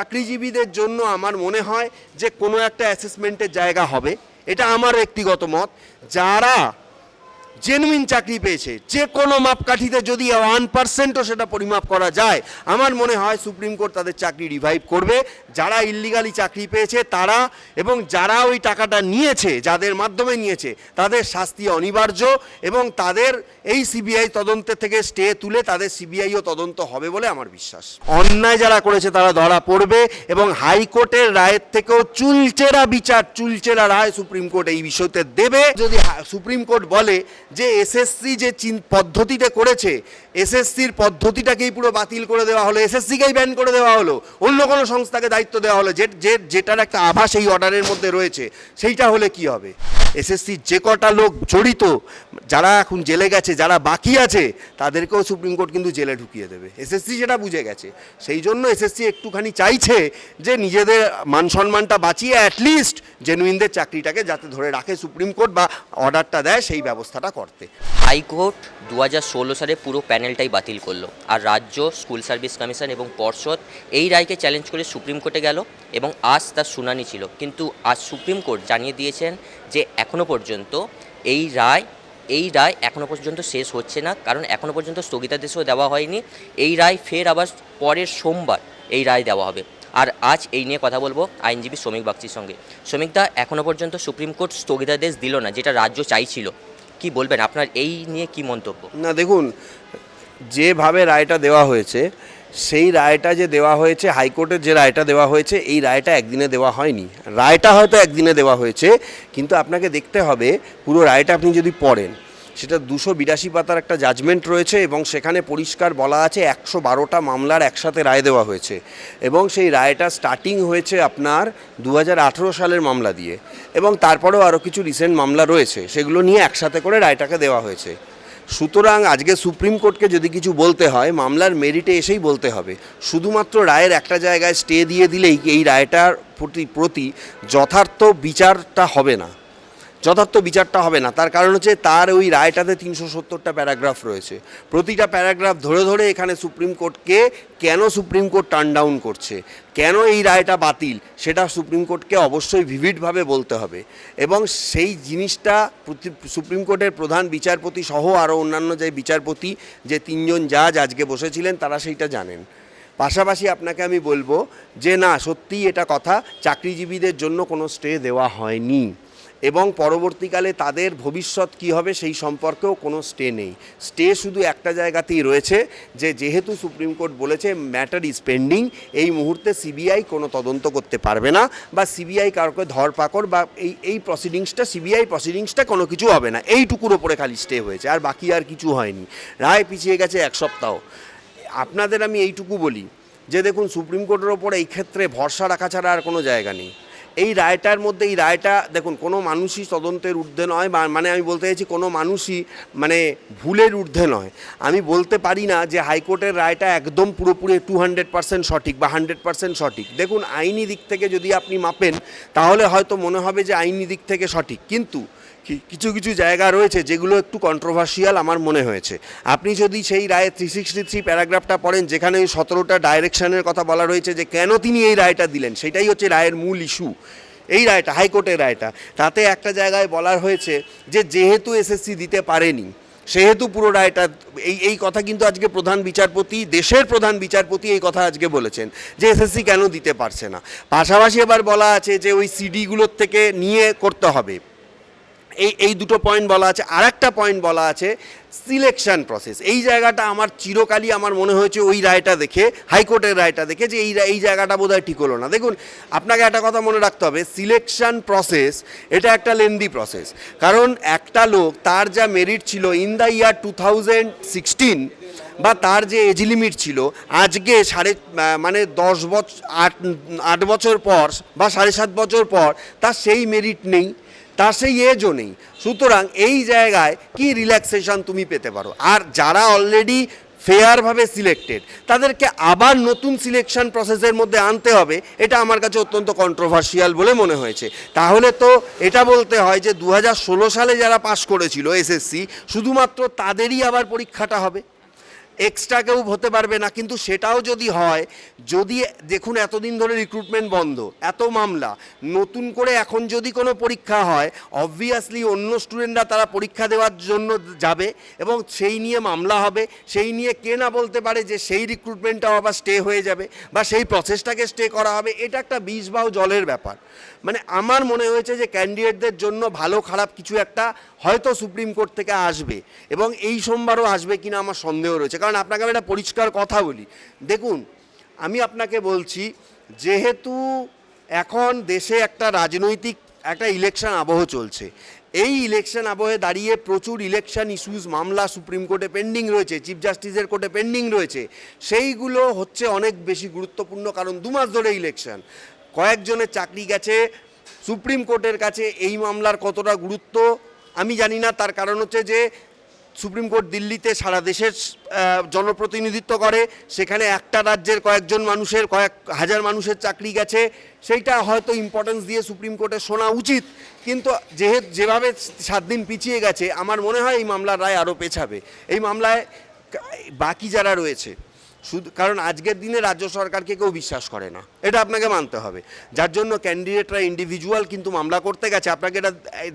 চাকরিজীবীদের জন্য আমার মনে হয় যে কোনো একটা অ্যাসেসমেন্টের জায়গা হবে। এটা আমার ব্যক্তিগত মত। যারা জেনুইন চাকরি পেয়েছে। যে কোনো মাপকাঠিতে যদি ওয়ান পার্সেন্টও সেটা পরিমাপ করা যায়, আমার মনে হয় সুপ্রিম কোর্ট তাদের চাকরি রিভাইভ করবে। যারা ইল্লিগালি চাকরি পেয়েছে, তারা এবং যারা ওই টাকাটা নিয়েছে, যাদের মাধ্যমে নিয়েছে, তাদের শাস্তি অনিবার্য এবং তাদের এই সিবিআই তদন্তের থেকে স্টে তুলে তাদের সিবিআইও তদন্ত হবে বলে আমার বিশ্বাস। অন্যায় যারা করেছে, তারা ধরা পড়বে এবং হাইকোর্টের রায়ের থেকেও চুলচেরা বিচার, চুলচেরা রায় সুপ্রিম কোর্ট এই বিষয়তে দেবে। যদি সুপ্রিম কোর্ট বলে যে এসএসসি যে চিন- পদ্ধতিটা করেছে এসএসসির পদ্ধতিটাকেই পুরো বাতিল করে দেওয়া হলো এসএসসিকেই ব্যান করে দেওয়া হলো। অন্য কোনো সংস্থাকে দায়িত্ব দেওয়া হলো। যে, যে- যেটার একটা আভাস এই অর্ডারের মধ্যে রয়েছে, সেইটা হলে কি হবে? এসএসসির যে কটা লোক জড়িত, যারা এখন জেলে গেছে, যারা বাকি আছে, তাদেরকেও সুপ্রিম কোর্ট কিন্তু জেলে ঢুকিয়ে দেবে। এসএসসি সেটা বুঝে গেছে, সেই জন্য এসএসসি একটুখানি চাইছে যে নিজেদের মান সম্মানটা বাঁচিয়ে অ্যাটলিস্ট জেনুইনদের চাকরিটাকে যাতে ধরে রাখে সুপ্রিম কোর্ট বা অর্ডারটা দেয়, সেই ব্যবস্থাটা করতে। হাইকোর্ট দু হাজার ষোলো সালে পুরো প্যানেলটাই বাতিল করল, আর রাজ্য, স্কুল সার্ভিস কমিশন এবং পর্ষদ এই রায়কে চ্যালেঞ্জ করে সুপ্রিম কোর্টে গেল এবং আজ তার শুনানি ছিল। কিন্তু আজ সুপ্রিম কোর্ট জানিয়ে দিয়েছেন যে এখনও পর্যন্ত এই রায় এই রায় এখনও পর্যন্ত শেষ হচ্ছে না, কারণ এখনও পর্যন্ত স্থগিতাদেশও দেওয়া হয়নি। এই রায় ফের আবার পরের সোমবার এই রায় দেওয়া হবে। আর আজ এই নিয়ে কথা বলব আইনজীবী শ্রমিক বাগচির সঙ্গে। শ্রমিকদা এখনও পর্যন্ত সুপ্রিম কোর্ট স্থগিতাদেশ দিল না, যেটা রাজ্য চাইছিল। কি বলবেন? আপনার এই নিয়ে কি মন্তব্য? না, দেখুন, যেভাবে রায়টা দেওয়া হয়েছে সেই রায়টা যে দেওয়া হয়েছে, হাইকোর্টের যে রায়টা দেওয়া হয়েছে, এই রায়টা একদিনে দেওয়া হয়নি। রায়টা হয়তো একদিনে দেওয়া হয়েছে, কিন্তু আপনাকে দেখতে হবে, পুরো রায়টা আপনি যদি পড়েন, সেটা দুশো বিরাশি পাতার একটা জাজমেন্ট রয়েছে এবং সেখানে পরিষ্কার বলা আছে একশো বারোটা মামলার একসাথে রায় দেওয়া হয়েছে। এবং সেই রায়টা স্টার্টিং হয়েছে আপনার দু হাজার আঠেরো সালের মামলা দিয়ে। এবং তারপরেও আরও কিছু রিসেন্ট মামলা রয়েছে, সেগুলো নিয়ে একসাথে করে রায়টাকে দেওয়া হয়েছে। সুতরাং আজকে সুপ্রিম কোর্টকে যদি কিছু বলতে হয়, মামলার মেরিটে এসেই বলতে হবে। শুধুমাত্র রায়ের একটা জায়গায় স্টে দিয়ে দিলেই এই রায়টার প্রতি প্রতি যথার্থ বিচারটা হবে না। যথার্থ বিচারটা হবে না। তার কারণ হচ্ছে তার ওই রায়টাতে তিনশো সত্তরটা প্যারাগ্রাফ রয়েছে। প্রতিটা প্যারাগ্রাফ ধরে ধরে এখানে সুপ্রিম কোর্টকে কেন সুপ্রিম কোর্ট টার্ন ডাউন করছে? কেন এই রায়টা বাতিল? সেটা সুপ্রিম কোর্টকে অবশ্যই ভিভিডভাবে বলতে হবে। এবং সেই জিনিসটা সুপ্রিম কোর্টের প্রধান বিচারপতি সহ আরও অন্যান্য যে বিচারপতি, যে তিনজন জাজ আজকে বসেছিলেন, তারা সেইটা জানেন। পাশাপাশি আপনাকে আমি বলব যে না, সত্যিই এটা কথা, চাকরিজীবীদের জন্য কোনো স্টে দেওয়া হয়নি। এবং পরবর্তীকালে তাদের ভবিষ্যৎ কী হবে সেই সম্পর্কেও কোনো স্টে নেই। স্টে শুধু একটা জায়গাতেই রয়েছে যে যেহেতু সুপ্রিম কোর্ট বলেছে ম্যাটার ইজ পেন্ডিং, এই মুহূর্তে সিবিআই কোনো তদন্ত করতে পারবে না বা সিবিআই কাউকে ধরপাকড় বা এই এই প্রসিডিংসটা সিবিআই প্রসিডিংসটা কোনো কিছু হবে না। এইটুকুর ওপরে খালি স্টে হয়েছে, আর বাকি আর কিছু হয়নি। রায় পিছিয়ে গেছে এক সপ্তাহ। আপনাদের আমি এইটুকু বলি যে দেখুন, সুপ্রিম কোর্টের ওপর এই ক্ষেত্রে ভরসা রাখা ছাড়া আর কোনো জায়গা নেই। এই রায়টার মধ্যে, এই রায়টা, দেখুন, কোনো মানুষই তদন্তের ঊর্ধ্বে নয়, বা মানে আমি বলতে চাইছি কোনো মানুষই মানে ভুলের ঊর্ধ্বে নয়। আমি বলতে পারি না যে হাইকোর্টের রায়টা একদম পুরোপুরি টু হান্ড্রেড পার্সেন্ট সঠিক বা হান্ড্রেড পার্সেন্ট সঠিক। দেখুন, আইনি দিক থেকে যদি আপনি মাপেন, তাহলে হয়তো মনে হবে যে আইনি দিক থেকে সঠিক। কিন্তু কিছু কিছু জায়গা রয়েছে যেগুলো একটু কন্ট্রোভার্সিয়াল আমার মনে হয়েছে। আপনি যদি সেই রায়ে থ্রি সিক্সটি থ্রি প্যারাগ্রাফটা পড়েন, যেখানে ওই সতেরোটা ডাইরেকশনের কথা বলা রয়েছে যে কেন তিনি এই রায়টা দিলেন, সেটাই হচ্ছে রায়ের মূল ইস্যু এই রায়টা হাইকোর্টের রায়টা। তাতে একটা জায়গায় বলা হয়েছে যে যেহেতু এসএসসি দিতে পারেনি, সেহেতু পুরো রায়টা, এই এই কথা কিন্তু আজকে প্রধান বিচারপতি, দেশের প্রধান বিচারপতি এই কথা আজকে বলেছেন যে এসএসসি কেন দিতে পারছে না। পাশাপাশি এবার বলা আছে যে ওই সিডিগুলোর থেকে নিয়ে করতে হবে। এই এই দুটো পয়েন্ট বলা আছে আর একটা পয়েন্ট বলা আছে সিলেকশন প্রসেস এই জায়গাটা আমার চিরকালই আমার মনে হয়েছে ওই রায়টা দেখে হাইকোর্টের রায়টা দেখে যে এই এই জায়গাটা বোধহয় ঠিক হলো না। দেখুন, আপনাকে একটা কথা মনে রাখতে হবে সিলেকশন প্রসেস এটা একটা লেন্দি প্রসেস কারণ একটা লোক, তার যা মেরিট ছিল in the year two thousand sixteen বা তার যে এজ লিমিট ছিল, আজকে সাড়ে মানে দশ বছর আট আট বছর পর বা সাড়ে সাত বছর পর, তার সেই মেরিট নেই। তার সেই এজও নেই। সুতরাং এই জায়গায় কি রিল্যাক্সেশন তুমি পেতে পারো? আর যারা অলরেডি ফেয়ারভাবে সিলেক্টেড তাদেরকে আবার নতুন সিলেকশন প্রসেসের মধ্যে আনতে হবে, এটা আমার কাছে অত্যন্ত কন্ট্রোভার্সিয়াল বলে মনে হয়েছে। তাহলে তো এটা বলতে হয় যে দু হাজার ষোলো সালে যারা পাশ করেছিল এসএসসি শুধুমাত্র তাদেরই আবার পরীক্ষাটা হবে। এক্সট্রা কেউ হতে পারবে না, কিন্তু সেটাও যদি হয়, যদি, দেখুন এতদিন ধরে রিক্রুটমেন্ট বন্ধ, এত মামলা, নতুন করে এখন যদি কোনো পরীক্ষা হয় অবভিয়াসলি অন্য স্টুডেন্টরা তারা পরীক্ষা দেওয়ার জন্য যাবে, এবং সেই নিয়ে মামলা হবে, সেই নিয়ে কে না বলতে পারে যে সেই রিক্রুটমেন্টটাও আবার স্টে হয়ে যাবে, বা সেই প্রসেসটাকে স্টে করা হবে, এটা একটা বিষ বাও জলের ব্যাপার। মানে আমার মনে হয়েছে যে ক্যান্ডিডেটদের জন্য ভালো, খারাপ কিছু একটা হয়তো সুপ্রিম কোর্ট থেকে আসবে এবং এই সোমবারও আসবে কিনা আমার সন্দেহ রয়েছে। কারণ আপনাকে আমি একটা পরিষ্কার কথা বলি। দেখুন, আমি আপনাকে বলছি, যেহেতু এখন দেশে একটা রাজনৈতিক একটা ইলেকশন আবহ চলছে, এই ইলেকশন আবহে দাঁড়িয়ে প্রচুর ইলেকশন ইস্যুস মামলা সুপ্রিম কোর্টে পেন্ডিং রয়েছে চিফ জাস্টিসের কোর্টে পেন্ডিং রয়েছে, সেইগুলো হচ্ছে অনেক বেশি গুরুত্বপূর্ণ কারণ দু মাস ধরে ইলেকশন কয়েকজনের চাকরি গেছে, সুপ্রিম কোর্টের কাছে এই মামলার কতটা গুরুত্ব আমি জানি না, তার কারণ হচ্ছে যে সুপ্রিম কোর্ট দিল্লিতে সারা দেশের জনপ্রতিনিধিত্ব করে, সেখানে একটা রাজ্যের কয়েকজন মানুষের, কয়েক হাজার মানুষের চাকরি গেছে, সেইটা হয়তো ইম্পর্টেন্স দিয়ে সুপ্রিম কোর্টে শোনা উচিত, কিন্তু যেহেতু যেভাবে সাত দিন পিছিয়ে গেছে, আমার মনে হয় এই মামলার রায় আরও পেছাবে। এই মামলায় বাকি যারা রয়েছে, শুধু, কারণ আজকের দিনে রাজ্য সরকারকে কেউ বিশ্বাস করে না। এটা আপনাকে মানতে হবে। যার জন্য ক্যান্ডিডেটরা ইন্ডিভিজুয়াল কিন্তু মামলা করতে গেছে, আপনাকে এটা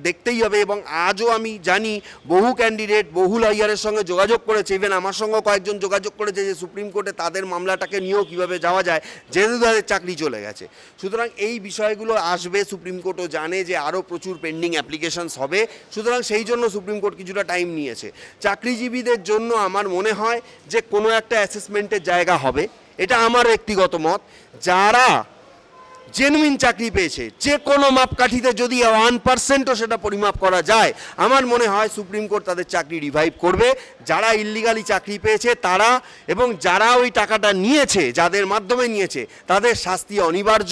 দেখতেই হবে এবং আজও আমি জানি বহু ক্যান্ডিডেট বহু লয়ারের সঙ্গে যোগাযোগ করেছে। ইভেন আমার সঙ্গেও কয়েকজন যোগাযোগ করেছে যে সুপ্রিম কোর্টে তাদের মামলাটাকে নিয়েও কীভাবে যাওয়া যায়, যেহেতু তাদের চাকরি চলে গেছে। সুতরাং এই বিষয়গুলো আসবে, সুপ্রিম কোর্টও জানে যে আরও প্রচুর পেন্ডিং অ্যাপ্লিকেশনস হবে। সুতরাং সেই জন্য সুপ্রিম কোর্ট কিছুটা টাইম নিয়েছে। চাকরিজীবীদের জন্য আমার মনে হয় যে কোনো একটা অ্যাসেসমেন্টের জায়গা হবে। এটা আমার ব্যক্তিগত মত। যারা জেনুইন চাকরি পেয়েছে যে কোনো মাপকাঠিতে যদি ওয়ান পার্সেন্টও সেটা পরিমাপ করা যায়, আমার মনে হয় সুপ্রিম কোর্ট তাদের চাকরি রিভাইভ করবে। যারা ইল্লিগালি চাকরি পেয়েছে, তারা এবং যারা ওই টাকাটা নিয়েছে, যাদের মাধ্যমে নিয়েছে, তাদের শাস্তি অনিবার্য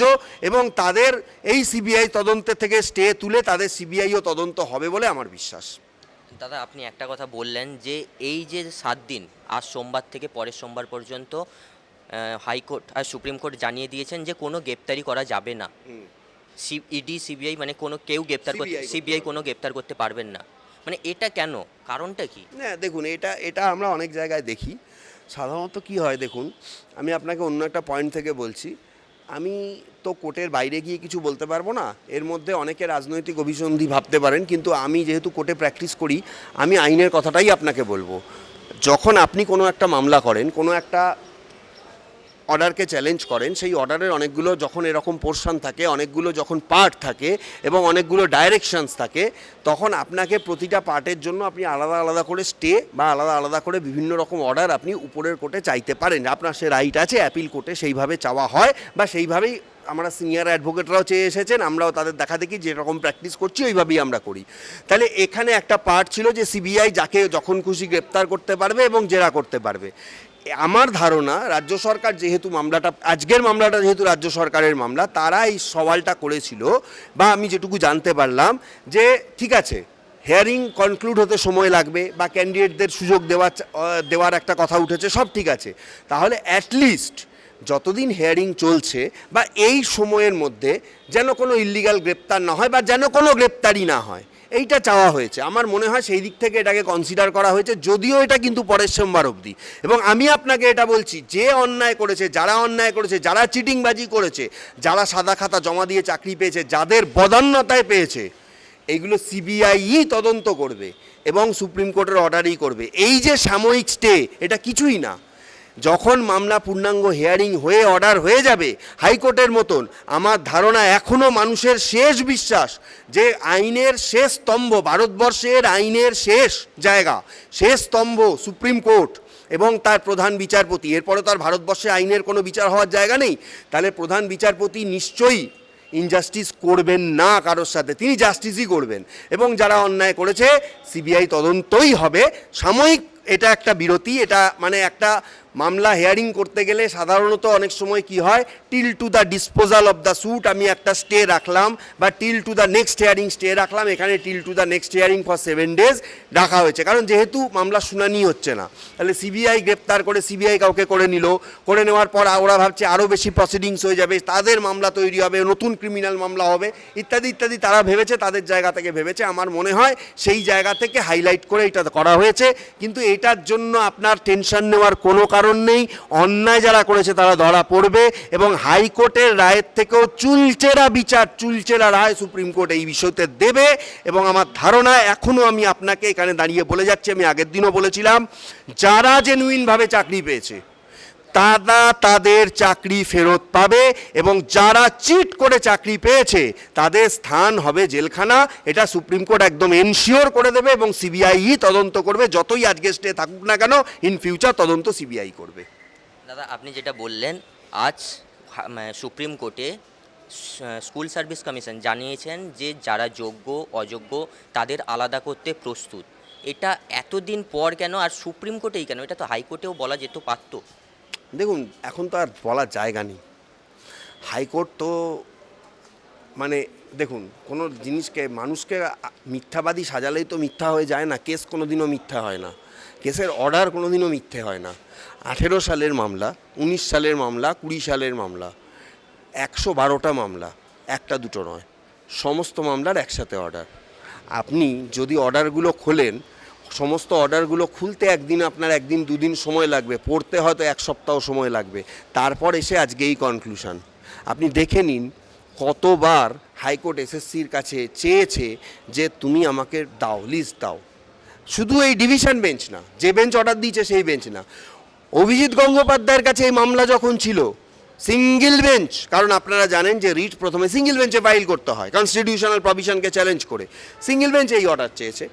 এবং তাদের এই সিবিআই তদন্তের থেকে স্টে তুলে তাদের সিবিআইও তদন্ত হবে বলে আমার বিশ্বাস। দাদা, আপনি একটা কথা বললেন যে এই যে সাত দিন, আজ সোমবার থেকে পরের সোমবার পর্যন্ত হাইকোর্ট আর সুপ্রিম কোর্ট জানিয়ে দিয়েছেন যে কোনো গ্রেপ্তারি করা যাবে না। ইডি সিবিআই মানে কোনো কেউ গ্রেপ্তার করতে সিবিআই কোনো গ্রেপ্তার করতে পারবেন না। মানে এটা কেন? কারণটা কি? না দেখুন এটা এটা আমরা অনেক জায়গায় দেখি। সাধারণত কি হয় দেখুন আমি আপনাকে অন্য একটা পয়েন্ট থেকে বলছি। আমি তো কোর্টের বাইরে গিয়ে কিছু বলতে পারব না। এর মধ্যে অনেকে রাজনৈতিক অভিসন্ধি ভাবতে পারেন কিন্তু আমি যেহেতু কোর্টে প্র্যাকটিস করি আমি আইনের কথাটাই আপনাকে বলব। যখন আপনি কোনো একটা মামলা করেন কোনো একটা অর্ডারকে চ্যালেঞ্জ করেন, সেই অর্ডারের অনেকগুলো যখন এরকম পোর্শন থাকে, অনেকগুলো যখন পার্ট থাকে এবং অনেকগুলো ডাইরেকশনস থাকে, তখন আপনাকে প্রতিটা পার্টের জন্য আপনি আলাদা আলাদা করে স্টে বা আলাদা আলাদা করে বিভিন্ন রকম অর্ডার আপনি উপরের কোর্টে চাইতে পারেন। আপনার সে রাইট আছে অ্যাপিল কোর্টে সেইভাবে চাওয়া হয় বা সেইভাবেই আমরা সিনিয়র অ্যাডভোকেটরাও চেয়ে এসেছেন, আমরাও তাদের দেখা দেখি যেরকম প্র্যাকটিস করছি, ওইভাবেই আমরা করি। তাহলে এখানে একটা পার্ট ছিল যে সিবিআই যাকে যখন খুশি গ্রেপ্তার করতে পারবে এবং জেরা করতে পারবে। আমার ধারণা, রাজ্য সরকার যেহেতু মামলাটা, আজকের মামলাটা যেহেতু রাজ্য সরকারের মামলা, তারা এই সওয়ালটা করেছিল বা আমি যেটুকু জানতে পারলাম যে, ঠিক আছে হেয়ারিং কনক্লুড হতে সময় লাগবে বা ক্যান্ডিডেটদের সুযোগ দেওয়া দেওয়ার একটা কথা উঠেছে, সব ঠিক আছে। তাহলে অ্যাটলিস্ট যতদিন হেয়ারিং চলছে বা এই সময়ের মধ্যে যেন কোনো ইল্লিগাল গ্রেপ্তার না হয় বা যেন কোনো গ্রেপ্তারি না হয় এইটা চাওয়া হয়েছে। আমার মনে হয় সেই দিক থেকে এটাকে কনসিডার করা হয়েছে, যদিও এটা কিন্তু পরের সোমবার অবধি। এবং আমি আপনাকে এটা বলছি, যে অন্যায় করেছে, যারা অন্যায় করেছে, যারা চিটিংবাজি করেছে, যারা সাদা খাতা জমা দিয়ে চাকরি পেয়েছে, যাদের বদান্যতায় পেয়েছে, এইগুলো সিবিআই তদন্ত করবে এবং সুপ্রিম কোর্টের অর্ডারই করবে। এই যে সাময়িক স্টে এটা কিছুই না। যখন মামলা পূর্ণাঙ্গ হিয়ারিং হয়ে অর্ডার হয়ে যাবে হাইকোর্টের মতন, আমার ধারণা এখনও মানুষের শেষ বিশ্বাস যে আইনের শেষ স্তম্ভ, ভারতবর্ষের আইনের শেষ জায়গা, শেষ স্তম্ভ সুপ্রিম কোর্ট এবং তার প্রধান বিচারপতি। এরপরে তো আর ভারতবর্ষে আইনের কোনো বিচার হওয়ার জায়গা নেই। তাহলে প্রধান বিচারপতি নিশ্চয়ই ইনজাস্টিস করবেন না কারোর সাথে, তিনি জাস্টিসই করবেন। এবং যারা অন্যায় করেছে সিবিআই তদন্তই হবে। সাময়িক এটা একটা বিরতি, এটা মানে একটা মামলা হেয়ারিং করতে গেলে সাধারণত অনেক সময় কি হয় till to the disposal of the suit আমি একটা স্টে রাখলাম বা till to the next hearing stay রাখলাম, এখানে till to the next hearing for seven days রাখা হয়েছে। কারণ যেহেতু মামলা শুনানি হচ্ছে না, তাহলে সিবিআই গ্রেপ্তার করে সিবিআই কাউকে করে নিল, করে নেওয়ার পর ওরা ভাবছে আরও বেশি প্রসিডিংস হয়ে যাবে, তাদের মামলা তৈরি হবে, নতুন ক্রিমিনাল মামলা হবে, ইত্যাদি ইত্যাদি, তারা ভেবেছে, তাদের জায়গা থেকে ভেবেছে, আমার মনে হয় সেই জায়গা থেকে হাইলাইট করে এটা করা হয়েছে। কিন্তু এটার জন্য আপনার টেনশন নেওয়ার কোনো কারণ নেই। অন্যায় যারা করেছে তারা ধরা পড়বে এবং হাইকোর্টের রায়ের থেকেও চুলচেরা বিচার, চুলচেরা রায় সুপ্রিম কোর্ট এই বিষয়তে দেবে এবং আমার ধারণা এখনও আমি আপনাকে এখানে দাঁড়িয়ে বলে যাচ্ছি, আমি আগের দিনও বলেছিলাম, যারা জেনুইনভাবে চাকরি পেয়েছে তারা তাদের চাকরি ফেরত পাবে এবং যারা চিট করে চাকরি পেয়েছে, তাদের স্থান হবে জেলখানা। এটা সুপ্রিম কোর্ট একদম এনশিওর করে দেবে এবং সিবিআই তদন্ত করবে। যতই আজকে স্টে থাকুক না কেন ইন ফিউচার তদন্ত সিবিআই করবে। দাদা, আপনি যেটা বললেন, আজ মানে সুপ্রিম কোর্টে স্কুল সার্ভিস কমিশন জানিয়েছেন যে যারা যোগ্য, অযোগ্য, তাদের আলাদা করতে প্রস্তুত। এটা এতদিন পর কেন? আর সুপ্রিম কোর্টেই কেন? এটা তো হাইকোর্টেও বলা যেত পারতো। দেখুন, এখন তো আর বলার জায়গা নেই। হাইকোর্ট তো মানে দেখুন, কোনো জিনিসকে, মানুষকে মিথ্যাবাদী সাজালেই তো মিথ্যা হয়ে যায় না, কেস কোনো দিনও মিথ্যা হয় না। কেসের অর্ডার কোনো দিনও মিথ্যে হয় না। আঠেরো সালের মামলা, উনিশ সালের মামলা, কুড়ি সালের মামলা, একশো বারোটা মামলা, একটা দুটো নয়। সমস্ত মামলার একসাথে অর্ডার। আপনি যদি অর্ডারগুলো খোলেন সমস্ত অর্ডারগুলো খুলতে একদিন আপনার একদিন দুদিন সময় লাগবে, পড়তে হয়তো এক সপ্তাহ সময় লাগবে। তারপর এসে আজকে এই কনক্লুশন আপনি দেখে নিন কতবার হাইকোর্ট এসএসসির কাছে চেয়েছে যে তুমি আমাকে দাও লিস্ট দাও। শুধু এই ডিভিশন বেঞ্চ না, যে বেঞ্চ অর্ডার দিয়েছে সেই বেঞ্চ না। অভিজিৎ গঙ্গোপাধ্যায়ের কাছে এই মামলা যখন ছিল সিঙ্গেল বেঞ্চ কারণ আপনারা জানেন যে রিট প্রথমে সিঙ্গেল বেঞ্চে ফাইল করতে হয় কনস্টিটিউশনাল প্রভিশনকে চ্যালেঞ্জ করে। সিঙ্গেল বেঞ্চ এই অর্ডার চেয়েছে।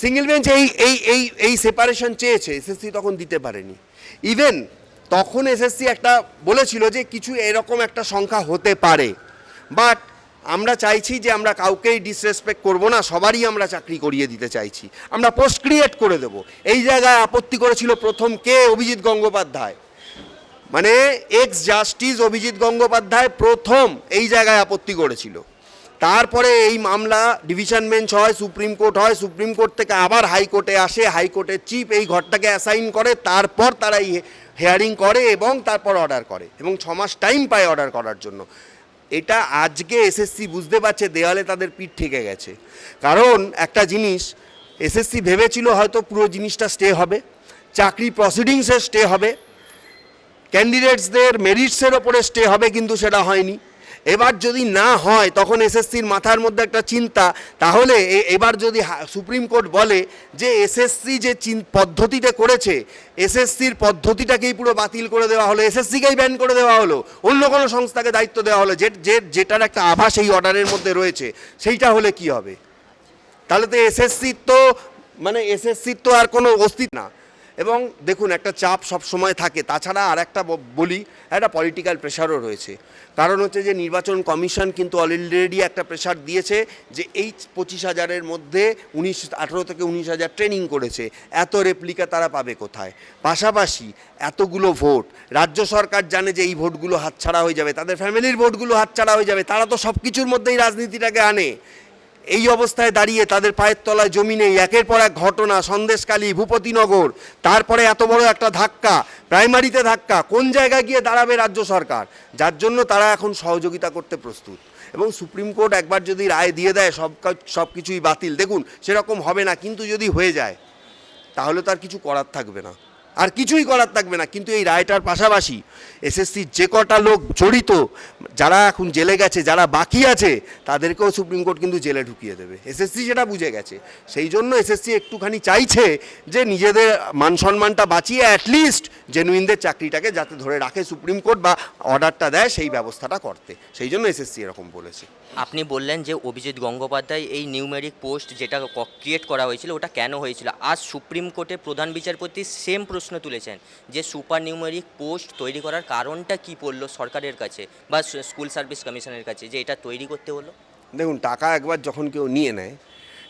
সিঙ্গেল বেঞ্চ এই এই এই এই সেপারেশন চেয়েছে এসএসসি তখন দিতে পারেনি। ইভেন তখন এসএসসি একটা বলেছিল যে কিছু এরকম একটা সংখ্যা হতে পারে। বাট আমরা চাইছি যে আমরা কাউকেই ডিসরেসপেক্ট করব না, সবারই আমরা চাকরি করিয়ে দিতে চাইছি। আমরা পোস্ট ক্রিয়েট করে দেব। এই জায়গায় আপত্তি করেছিল প্রথম কে? অভিজিৎ গঙ্গোপাধ্যায়। মানে এক্স জাস্টিস অভিজিৎ গঙ্গোপাধ্যায় প্রথম এই জায়গায় আপত্তি করেছিল। তারপরে এই মামলা ডিভিশন বেঞ্চ হয়, সুপ্রিম কোর্ট হয়, সুপ্রিম কোর্ট থেকে আবার হাইকোর্টে আসে, হাইকোর্টের চিফ এই ঘরটাকে অ্যাসাইন করে, তারপর তারা এই হেয়ারিং করে এবং তারপর অর্ডার করে এবং ছ মাস টাইম পায় অর্ডার করার জন্য। এটা আজকে এসএসসি বুঝতে পারছে, দেওয়ালে তাদের পিঠ ঠেকে গেছে। কারণ একটা জিনিস এসএসসি ভেবেছিল হয়তো পুরো জিনিসটা স্টে হবে, চাকরি প্রসিডিংসে স্টে হবে ক্যান্ডিডেটসদের মেরিটসের ওপরে স্টে হবে, কিন্তু সেটা হয়নি। এবার যদি না হয়, তখন এসএসসির মাথার মধ্যে একটা চিন্তা। তাহলে এবার যদি সুপ্রিম কোর্ট বলে যে এসএসসি যে পদ্ধতিতে করেছে, এসএসসির পদ্ধতিটাকেই পুরো বাতিল করে দেওয়া হলো, এসএসসিকেই ব্যান করে দেওয়া হলো, অন্য কোনো সংস্থাকে দায়িত্ব দেওয়া হলো, যে- যেটার একটা আভাস এই অর্ডারের মধ্যে রয়েছে, সেইটা হলে কি হবে? তাহলে তো এসএসসির তো মানে এসএসসির তো আর কোনো অস্তিত্ব না। এবং দেখুন, একটা চাপ সব সময় থাকে। তাছাড়া আর একটা বলি, একটা পলিটিক্যাল প্রেশারও রয়েছে। কারণ হচ্ছে যে, নির্বাচন কমিশন কিন্তু অলরেডি একটা প্রেশার দিয়েছে যে, এই পঁচিশ হাজারের মধ্যে উনিশ, আঠেরো থেকে উনিশ হাজার ট্রেনিং করেছে। এত রেপ্লিকা তারা পাবে কোথায়? পাশাপাশি এতগুলো ভোট রাজ্য সরকার জানে যে, এই ভোটগুলো হাতছাড়া হয়ে যাবে, তাদের ফ্যামিলির ভোটগুলো হাতছাড়া হয়ে যাবে, তারা তো সব কিছুর মধ্যেই রাজনীতিটাকে আনে। এই অবস্থায় দাঁড়িয়ে তাদের পায়ের তলায় জমি নেই। একের পর এক ঘটনা সন্দেশকালী ভূপতিনগর। তারপরে এত বড় একটা ধাক্কা, প্রাইমারিতে ধাক্কা, কোন জায়গায় গিয়ে দাঁড়াবে রাজ্য সরকার? যার জন্য তারা এখন সহযোগিতা করতে প্রস্তুত। এবং সুপ্রিম কোর্ট একবার যদি রায় দিয়ে দেয়, সব সব কিছুই বাতিল। দেখুন, সেরকম হবে না, কিন্তু যদি হয়ে যায়, তাহলে তো আর কিছু করার থাকবে না। আর কিছুই করার থাকবে না। কিন্তু এই রায়টার পাশাপাশি এসএসসির যে কটা লোক জড়িত, যারা এখন জেলে গেছে, যারা বাকি আছে, তাদেরকেও সুপ্রিম কোর্ট কিন্তু জেলে ঢুকিয়ে দেবে। এসএসসি সেটা বুঝে গেছে, সেই জন্য এসএসসি একটুখানি চাইছে যে নিজেদের মান সম্মানটা বাঁচিয়ে অ্যাটলিস্ট জেনুইনদের চাকরিটাকে যাতে ধরে রাখে সুপ্রিম কোর্ট বা অর্ডারটা দেয়, সেই ব্যবস্থাটা করতে। সেই জন্য এসএসসি এরকম বলেছে। আপনি বললেন যে অভিজিৎ গঙ্গোপাধ্যায় এই নিউমেরিক পোস্ট যেটা ক্রিয়েট করা হয়েছিল, ওটা কেন হয়েছিল? আজ সুপ্রিম কোর্টে প্রধান বিচারপতি সেম প্রশ্ন তুলেছেন যে সুপার নিউমেরিক পোস্ট তৈরি করার কারণটা কি পড়ল সরকারের কাছে বা স্কুল সার্ভিস কমিশনের কাছে যে এটা তৈরি করতে হলো? দেখুন, টাকা একবার যখন কেউ নিয়ে নেয়,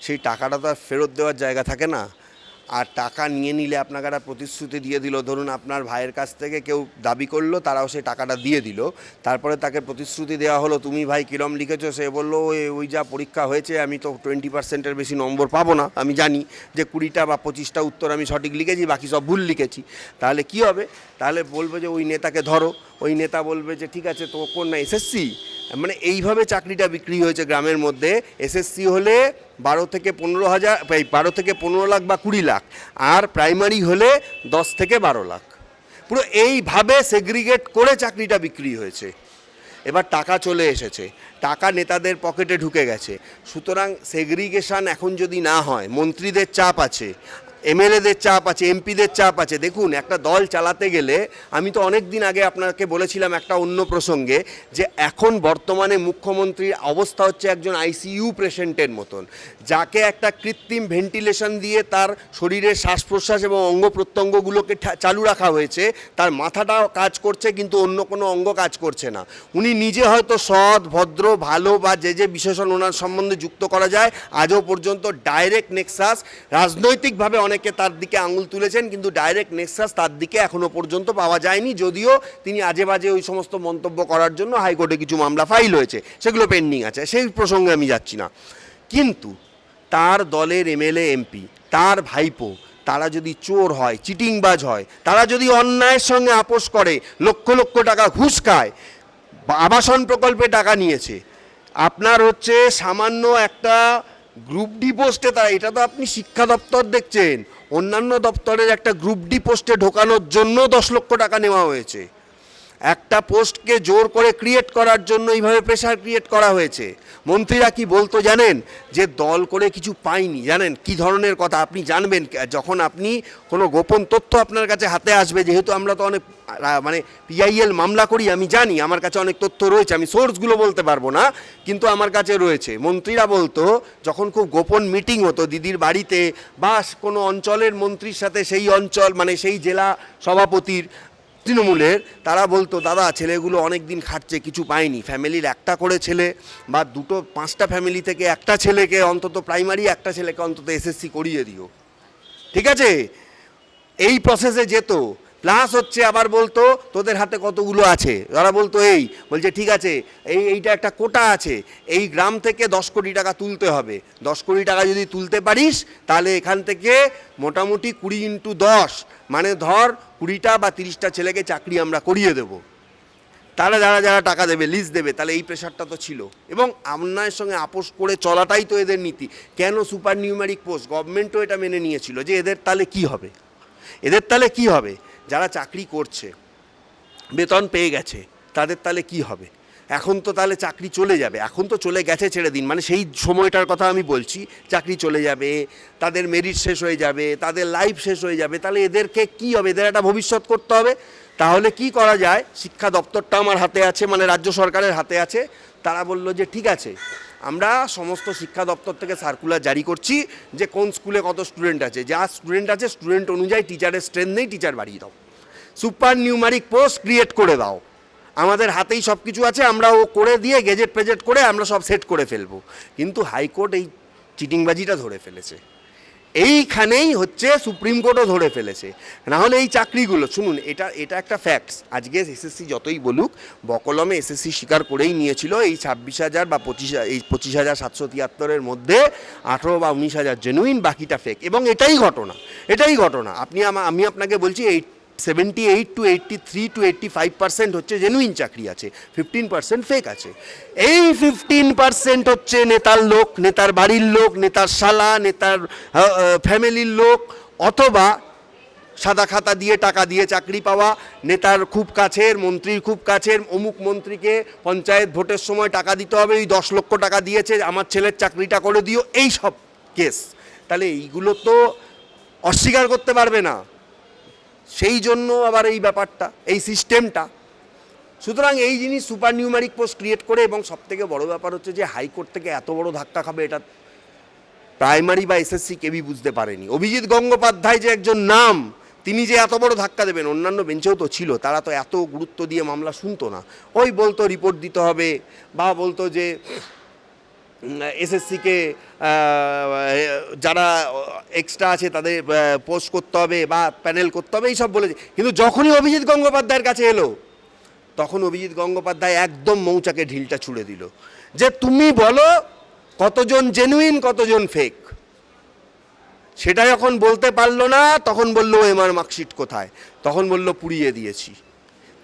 সেই টাকাটা তো আর ফেরত দেওয়ার জায়গা থাকে না। আর টাকা নিয়ে নিলে আপনাকে একটা প্রতিশ্রুতি দিয়ে দিল। ধরুন আপনার ভাইয়ের কাছ থেকে কেউ দাবি করল, তারাও সেই টাকাটা দিয়ে দিল। তারপরে তাকে প্রতিশ্রুতি দেওয়া হলো, তুমি ভাই কিরম লিখেছো? সে বলল, ওই যা পরীক্ষা হয়েছে, আমি তো টোয়েন্টি পার্সেন্টের বেশি নম্বর পাবো না। আমি জানি যে কুড়িটা বা পঁচিশটা উত্তর আমি সঠিক লিখেছি, বাকি সব ভুল লিখেছি। তাহলে কি হবে? তাহলে বলবে যে, ওই নেতাকে ধরো। ওই নেতা বলবে যে, ঠিক আছে তো কোন না এসএসসি? মানে এইভাবে চাকরিটা বিক্রি হয়েছে গ্রামের মধ্যে। এসএসসি হলে বারো থেকে পনেরো হাজার, এই বারো থেকে পনেরো লাখ বা কুড়ি লাখ, আর প্রাইমারি হলে দশ থেকে বারো লাখ। পুরো এইভাবে সেগ্রিগেট করে চাকরিটা বিক্রি হয়েছে। এবার টাকা চলে এসেছে, টাকা নেতাদের পকেটে ঢুকে গেছে। সুতরাং সেগ্রিগেশন এখন যদি না হয়, মন্ত্রীদের চাপ আছে এমএলএদের চাপ আছে, এমপিদের চাপ আছে। দেখুন, একটা দল চালাতে গেলে, আমি তো অনেক দিন আগে আপনাকে বলেছিলাম একটা অন্য প্রসঙ্গে যে এখন বর্তমানে মুখ্যমন্ত্রীর অবস্থা হচ্ছে একজন আইসিইউ পেশেন্টের মতন, যাকে একটা কৃত্রিম ভেন্টিলেশন দিয়ে তার শরীরের শ্বাস প্রশ্বাস এবং অঙ্গ প্রত্যঙ্গগুলোকে চালু রাখা হয়েছে। তার মাথাটাও কাজ করছে, কিন্তু অন্য কোনো অঙ্গ কাজ করছে না। উনি নিজে হয়তো সৎ, ভদ্র, ভালো বা যে যে বিশেষণ ওনার সম্বন্ধে যুক্ত করা যায়, আজও পর্যন্ত ডাইরেক্ট নেক্সাস রাজনৈতিকভাবে অনেকে তার দিকে আঙুল তুলেছেন, কিন্তু ডাইরেক্ট নেক্সাস তার দিকে এখনও পর্যন্ত পাওয়া যায়নি, যদিও তিনি আজে বাজে ওই সমস্ত মন্তব্য করার জন্য হাইকোর্টে কিছু মামলা ফাইল হয়েছে। সেগুলো পেন্ডিং আছে, সেই প্রসঙ্গে আমি যাচ্ছি না। কিন্তু তার দলের এমএলএ এমপি তার ভাইপো, তারা যদি চোর হয়, চিটিংবাজ হয়, তারা যদি অন্যায়ের সঙ্গে আপোষ করে, লক্ষ লক্ষ টাকা ঘুষ খায়, আবাসন প্রকল্পে টাকা নিয়েছে, আপনার হচ্ছে সামান্য একটা গ্রুপ ডি পোস্টে তারা, এটা তো আপনি শিক্ষা দপ্তর দেখছেন, অন্যান্য দপ্তরের একটা গ্রুপ ডি পোস্টে ঢোকানোর জন্য দশ লক্ষ টাকা নেওয়া হয়েছে। একটা পোস্টকে জোর করে ক্রিয়েট করার জন্য এইভাবে প্রেশার ক্রিয়েট করা হয়েছে। মন্ত্রীরা কি বলতো জানেন? যে দল করে কিছু পাইনি, জানেন? কি ধরনের কথা? আপনি জানবেন যখন আপনি কোনো গোপন তথ্য আপনার কাছে হাতে আসবে, যেহেতু আমরা তো অনেক মানে পিআইএল মামলা করি, আমি জানি, আমার কাছে অনেক তথ্য রয়েছে, আমি সোর্সগুলো বলতে পারব না, কিন্তু আমার কাছে রয়েছে। মন্ত্রীরা বলতো, যখন খুব গোপন মিটিং হতো দিদির বাড়িতে বা কোনো অঞ্চলের মন্ত্রীর সাথে সেই অঞ্চল মানে সেই জেলা সভাপতির তৃণমূলের, তারা বলতো, দাদা, ছেলেগুলো অনেক দিন খাটছে, কিছু পায়নি। ফ্যামিলির একটা করে ছেলে বা দুটো, পাঁচটা ফ্যামিলি থেকে একটা ছেলেকে অন্তত প্রাইমারি, একটা ছেলেকে অন্তত এসএসসি করিয়ে দিও। ঠিক আছে? এই প্রসেসে যেত। প্লাস হচ্ছে আবার বলতো, তোদের হাতে কতগুলো আছে? তারা বলতো, এই, বলছে, ঠিক আছে, এই, এইটা একটা কোটা আছে, এই গ্রাম থেকে দশ কোটি টাকা তুলতে হবে। দশ কোটি টাকা যদি তুলতে পারিস, তাহলে এখান থেকে মোটামুটি কুড়ি ইন্টু দশ মানে ধর কুড়িটা বা তিরিশটা ছেলেকে চাকরি আমরা করিয়ে দেবো। তারা যারা যারা টাকা দেবে লিস্ট দেবে, তাহলে এই প্রেশারটা তো ছিল। এবং আপনার সঙ্গে আপোষ করে চলাটাই তো এদের নীতি। কেন সুপার নিউমারিক পোস্ট গভর্নমেন্টও এটা মেনে নিয়েছিল যে এদের তাহলে কি হবে? এদের তাহলে কি হবে? যারা চাকরি করছে, বেতন পেয়ে গেছে, তাদের তাহলে কি হবে? এখন তো তাহলে চাকরি চলে যাবে, এখন তো চলে গেছে ছেড়ে দিন মানে সেই সময়টার কথা আমি বলছি, চাকরি চলে যাবে, তাদের মেরিট শেষ হয়ে যাবে, তাদের লাইফ শেষ হয়ে যাবে, তাহলে এদেরকে কি হবে? এদের একটা ভবিষ্যৎ করতে হবে। তাহলে কি করা যায়? শিক্ষা দপ্তরটা আমার হাতে আছে মানে রাজ্য সরকারের হাতে আছে, তারা বলল যে ঠিক আছে আমরা সমস্ত শিক্ষা দপ্তর থেকে সার্কুলার জারি করছি যে কোন স্কুলে কত স্টুডেন্ট আছে। যা স্টুডেন্ট আছে স্টুডেন্ট অনুযায়ী টিচারের স্ট্রেন্থ নেই টিচার বাড়িয়ে দাও। সুপার নিউমারিক পোস্ট ক্রিয়েট করে দাও। আমাদের হাতেই সব কিছু আছে, আমরা ও করে দিয়ে গেজেট পেজেট করে আমরা সব সেট করে ফেলব। কিন্তু হাইকোর্ট এই চিটিংবাজিটা ধরে ফেলেছে। এইখানেই হচ্ছে সুপ্রিম কোর্টও ধরে ফেলেছে। নাহলে এই চাকরিগুলো, শুনুন, এটা এটা একটা ফ্যাক্টস আজকে এসএসসি যতই বলুক, বকলমে এসএসসি স্বীকার করেই নিয়েছিল এই ছাব্বিশ হাজার বা পঁচিশ, এই পঁচিশ হাজার সাতশো তিয়াত্তরের মধ্যে আঠেরো বা উনিশ হাজার জেনুইন বাকিটা ফেক এবং এটাই ঘটনা এটাই ঘটনা। আপনি আমি আপনাকে বলছি, এই seventy eight to eighty three to eighty five percent হচ্ছে জেনুইন চাকরি আছে ফিফটিন পার্সেন্ট ফেক আছে। এই ফিফটিন পার্সেন্ট হচ্ছে নেতার লোক, নেতার বাড়ির লোক, নেতার শালা, নেতার ফ্যামিলির লোক, অথবা সাদা খাতা দিয়ে টাকা দিয়ে চাকরি পাওয়া, নেতার খুব কাছের, মন্ত্রীর খুব কাছের, অমুক মন্ত্রীকে পঞ্চায়েত ভোটের সময় টাকা দিতে হবে, এই দশ লক্ষ টাকা দিয়েছে, আমার ছেলের চাকরিটা করে দিও, এই সব কেস। তাহলে এইগুলো তো অস্বীকার করতে পারবে না। সেই জন্য আবার এই ব্যাপারটা, এই সিস্টেমটা সুতরাং এই জিনিস সুপার নিউমারিক পোস্ট ক্রিয়েট করে এবং সবথেকে বড় ব্যাপার হচ্ছে যে হাইকোর্ট থেকে এত বড় ধাক্কা খাবে এটা প্রাইমারি বা এসএসসি কেবি বুঝতে পারেনি। অভিজিৎ গঙ্গোপাধ্যায় যে একজন নাম, তিনি যে এত বড় ধাক্কা দেবেন, অন্যান্য বেঞ্চেও তো ছিল, তারা তো এত গুরুত্ব দিয়ে মামলা শুনতো না। ওই বলতো রিপোর্ট দিতে হবে, বা বলতো যে এসএসসিকে যারা এক্সট্রা আছে তাদের পোস্ট করতে হবে বা প্যানেল করতে হবে, এইসব বলেছে। কিন্তু যখনই অভিজিৎ গঙ্গোপাধ্যায়ের কাছে এলো, তখন অভিজিৎ গঙ্গোপাধ্যায় একদম মৌচাকে ঢিলটা ছুড়ে দিল। যে তুমি বলো কতজন জেনুইন কতজন ফেক সেটা যখন বলতে পারল না, তখন বলল এমআর মার্কশিট কোথায়? তখন বলল, পুড়িয়ে দিয়েছি।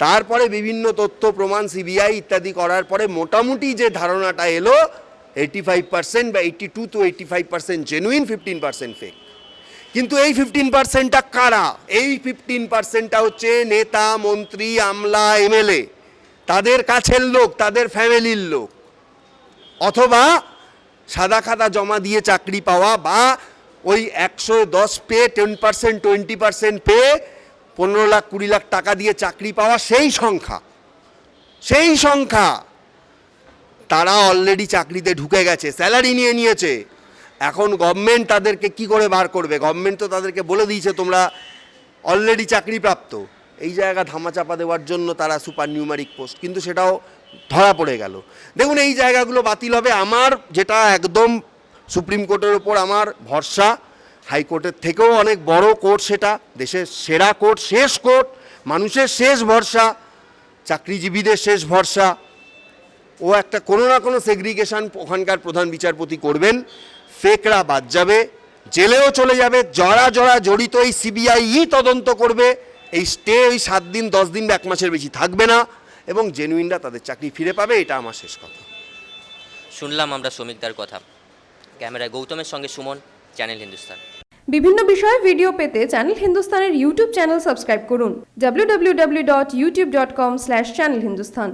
তারপরে বিভিন্ন তথ্য, প্রমাণ সিবিআই ইত্যাদি করার পরে মোটামুটি যে ধারণাটা এলো এইটি ফাইভ পার্সেন্ট বা eighty two to eighty five percent genuine fifteen percent fake কিন্তু এই ফিফটিন পার্সেন্টটা কারা? এই ফিফটিন পার্সেন্টটা হচ্ছে নেতা, মন্ত্রী, আমলা, এমএলএ। তাদের কাছের লোক, তাদের ফ্যামিলির লোক। অথবা সাদা খাতা জমা দিয়ে চাকরি পাওয়া বা ওই একশো দশ পেয়ে টেন পার্সেন্ট টোয়েন্টি পার্সেন্ট পেয়ে পনেরো লাখ, কুড়ি লাখ টাকা দিয়ে চাকরি পাওয়া সেই সংখ্যা। সেই সংখ্যা। তারা অলরেডি চাকরিতে ঢুকে গেছে স্যালারি নিয়ে নিয়েছে। এখন গভর্নমেন্ট তাদেরকে কি করে বার করবে? গভর্নমেন্ট তো তাদেরকে বলে দিয়েছে, তোমরা অলরেডি চাকরিপ্রাপ্ত। এই জায়গা ধামাচাপা দেওয়ার জন্য তারা সুপার নিউমারিক পোস্ট কিন্তু সেটাও ধরা পড়ে গেল। দেখুন, এই জায়গাগুলো বাতিল হবে। আমার যেটা একদম সুপ্রিম কোর্টের ওপর আমার ভরসা হাইকোর্টের থেকেও অনেক বড় কোর্ট সেটা, দেশের সেরা কোর্ট, শেষ কোর্ট, মানুষের শেষ ভরসা, চাকরিজীবীদের শেষ ভরসা। ও একটা কোনো না কোনো সেগ্রিগেশন ওখানকার প্রধান বিচারপতি করবেন। ফেকরা বাদ যাবে জেলেও চলে যাবে জড়া জড়া জড়িত এই সিবিআই তদন্ত করবে। এই স্টে ওই সাত দিন দশ দিন বা এক মাসের বেশি থাকবে না এবং জেনুইনরা তাদের চাকরি ফিরে পাবে এটা আমার শেষ কথা। শুনলাম আমরা শ্রমিকদার কথা। ক্যামেরায় গৌতমের সঙ্গে সুমন চ্যানেল হিন্দুস্তান। বিভিন্ন বিষয়ে ভিডিও পেতে চ্যানেল হিন্দুস্তানের ইউটিউব চ্যানেল সাবস্ক্রাইব করুন। www.youtube.com/channelhindustan